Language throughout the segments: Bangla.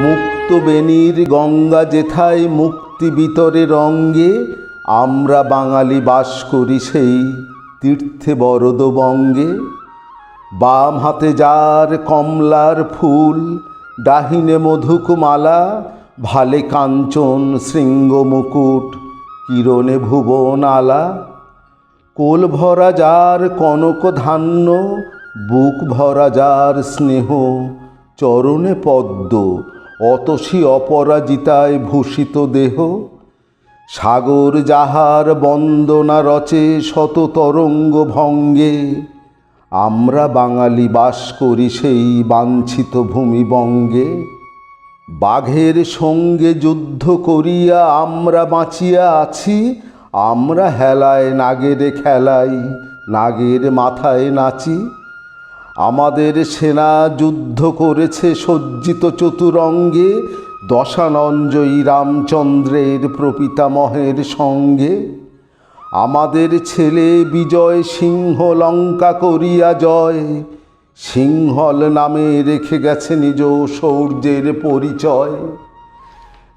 মুক্ত বেনির গঙ্গা যেথায় মুক্তি বিতরে রঙ্গে, আমরা বাঙালি বাস করি সেই তীর্থে বরদবঙ্গে বাম হাতে যার কমলার ফুল, ডাহিনে মধুকুমালা ভালে কাঞ্চন শৃঙ্গ মুকুট, কিরণে ভুবন আলা। কোল ভরা যার কনক ধান্য, বুক ভরা যার স্নেহ, চরণে পদ্ম অতসী অপরাজিতায় ভূষিত দেহ। সাগর যাহার বন্দনা রচে শত তরঙ্গ ভঙ্গে। আমরা বাঙালি বাস করি সেই বাঞ্ছিত ভূমিবঙ্গে। বাঘের সঙ্গে যুদ্ধ করিয়া আমরা বাঁচিয়া আছি। আমরা হেলায় নাগেরে খেলাই নাগের মাথায় নাচি। আমাদের সেনা যুদ্ধ করেছে সজ্জিত চতুরঙ্গে, দশানঞ্জয়ী রামচন্দ্রের প্রপিতামহের সঙ্গে। আমাদের ছেলে বিজয় সিংহ লঙ্কা করিয়া জয়। সিংহল নামে রেখে গেছে নিজ শৌর্যের পরিচয়।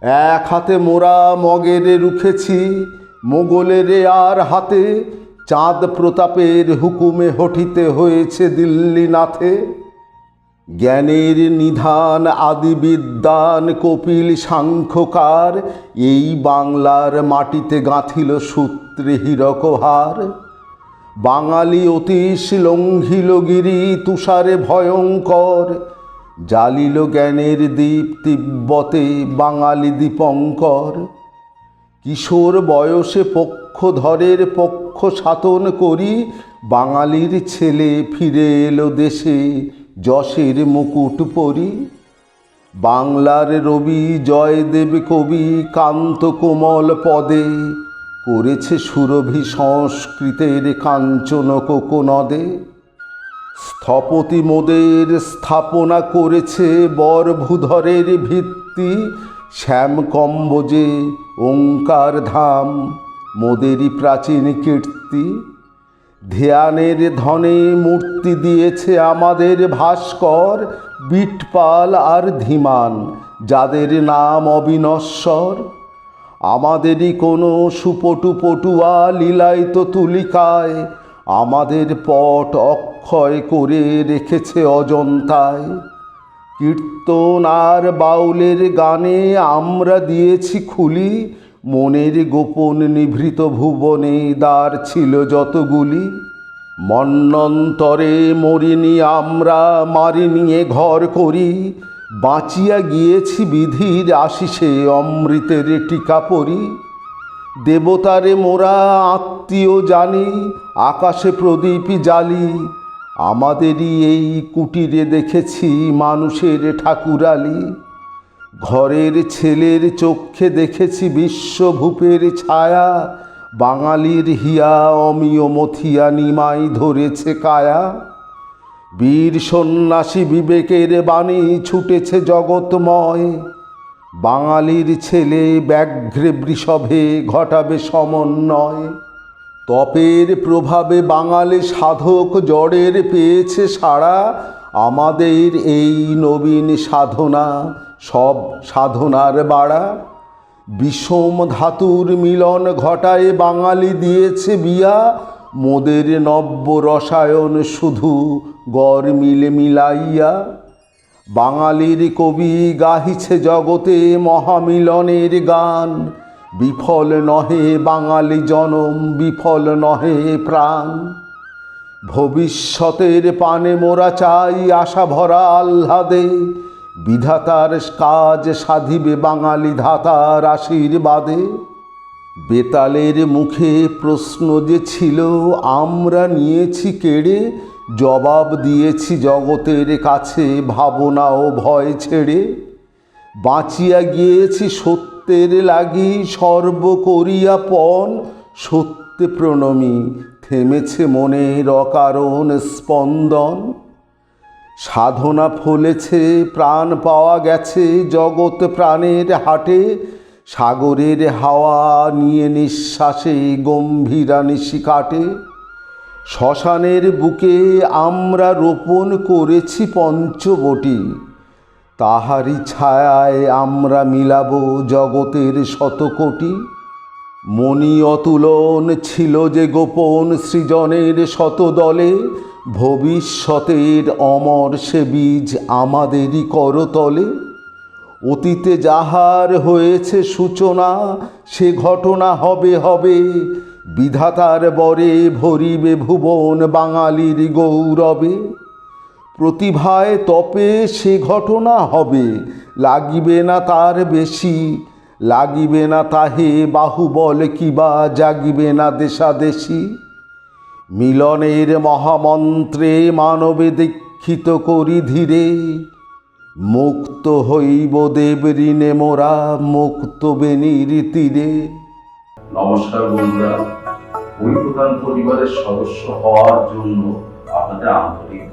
এক হাতে মোরা মগেরে রুখেছি, মোগলের আর হাতে চাঁদ প্রতাপের হুকুমে হঠিতে হয়েছে দিল্লি নাথে জ্ঞানের নিধান আদি বিদ্যান কপিল সাংখ্যকার, এই বাংলার মাটিতে গাঁথিল সূত্রে হীরকহার। বাঙালি অতীশ লঙ্ঘিল গিরি তুষারে ভয়ঙ্কর জালিল জ্ঞানের দ্বীপ তিব্বতে বাঙালি দীপঙ্কর। কিশোর বয়সে পক্ষধরের পক্ষ সাধন করি, বাঙালির ছেলে ফিরে এলো দেশে, যশের মুকুট পরি। বাংলার রবি জয়দেব কবি কান্ত কোমল পদে, করেছে সুরভি সংস্কৃতের কাঞ্চন কোকনদে। স্থপতি মোদের স্থাপনা করেছে বরভূধরের ভিত্তি শ্যামকম্বজে ওঙ্কার ধাম মোদেরই প্রাচীন কীর্তি। ধ্যানের ধনে মূর্তি দিয়েছে আমাদের ভাস্কর, বিটপাল আর ধীমান, যাদের নাম অবিনশ্বর। আমাদেরই কোনো সুপটু পটুয়া লীলায়িত তুলিকায়, আমাদের পট অক্ষয় করে রেখেছে অজন্তায়। কীর্তন আর বাউলের গানে আমরা দিয়েছি খুলি। মনের গোপন নিভৃত ভুবনে দ্বার ছিল যতগুলি। মন্নন্তরে মরিনি আমরা মারি নিয়ে ঘর করি। বাঁচিয়া গিয়েছি বিধির আশিসে অমৃতের টিকা পরি। দেবতারে মোরা আত্মীয় জানি আকাশে প্রদীপ জ্বালি। আমাদেরই এই কুটিরে দেখেছি মানুষের ঠাকুরালি। ঘরের ছেলের চক্ষে দেখেছি বিশ্বভূপের ছায়া। বাঙালির হিয়া অমিয় মথিয়া নিমাই ধরেছে কায়া। বীর সন্ন্যাসী বিবেকের বাণী ছুটেছে জগৎময়। বাঙালির ছেলে ব্যাঘ্রে বৃষভে ঘটাবে সমন্বয়। তপের প্রভাবে বাঙালি সাধক জড়ের পেয়েছে সারা আমাদের এই নবীন সাধনা সব সাধনার বাড়া। বিষম ধাতুর মিলন ঘটায় বাঙালি দিয়েছে বিয়া। মোদের নব্য রসায়ন শুধু গড় মিলে মিলাইয়া। বাঙালির কবি গাহিছে জগতে মহামিলনের গান। বিফল নহে বাঙালি জনম, বিফল নহে প্রাণ। ভবিষ্যতের পানে মোরা চাই আশা ভরা আহ্লাদে। বিধাতার কাজ সাধিবে বাঙালি ধাতার আশীর্বাদে। বেতালের মুখে প্রশ্ন যে ছিল, আমরা নিয়েছি কেড়ে? জবাব দিয়েছি জগতের কাছে ভাবনা ও ভয় ছেড়ে। বাঁচিয়া গিয়েছি সত্যের লাগি সর্ব করিয়া পণ সত্যে প্রণমী থেমেছে মনের অকারণ স্পন্দন। সাধনা ফলেছে, প্রাণ পাওয়া গেছে জগৎ প্রাণের হাটে। সাগরের হাওয়া নিয়ে নিঃশ্বাসে গম্ভীরা নিশি কাটে। শ্মশানের বুকে আমরা রোপণ করেছি পঞ্চবটি। তাহারি ছায়ায় আমরা মিলাব জগতের শতকোটি। মণি অতুলন ছিল যে গোপন সৃজনের শতদলে। ভবিষ্যতের অমর সে বীজ আমাদেরই করতলে। অতীতে যাহার হয়েছে সূচনা, সে ঘটনা হবে হবে। বিধাতার বরে ভরিবে ভুবন বাঙালির গৌরবে। প্রতিভায় তপে সে ঘটনা হবে। লাগিবে না তার বেশি, লাগিবে না তাহে বাহুবল কিবা জাগিবে না দেশাদেশি। মিলনের মহামন্ত্রে মানবে দীক্ষিত করি ধীরে। মুক্ত হইব দেব ঋণে মোরা, মুক্ত বেনির তীরে নমস্কার বন্ধুরা পরিবারের সদস্য হওয়ার জন্য আপনাদের আন্তরিক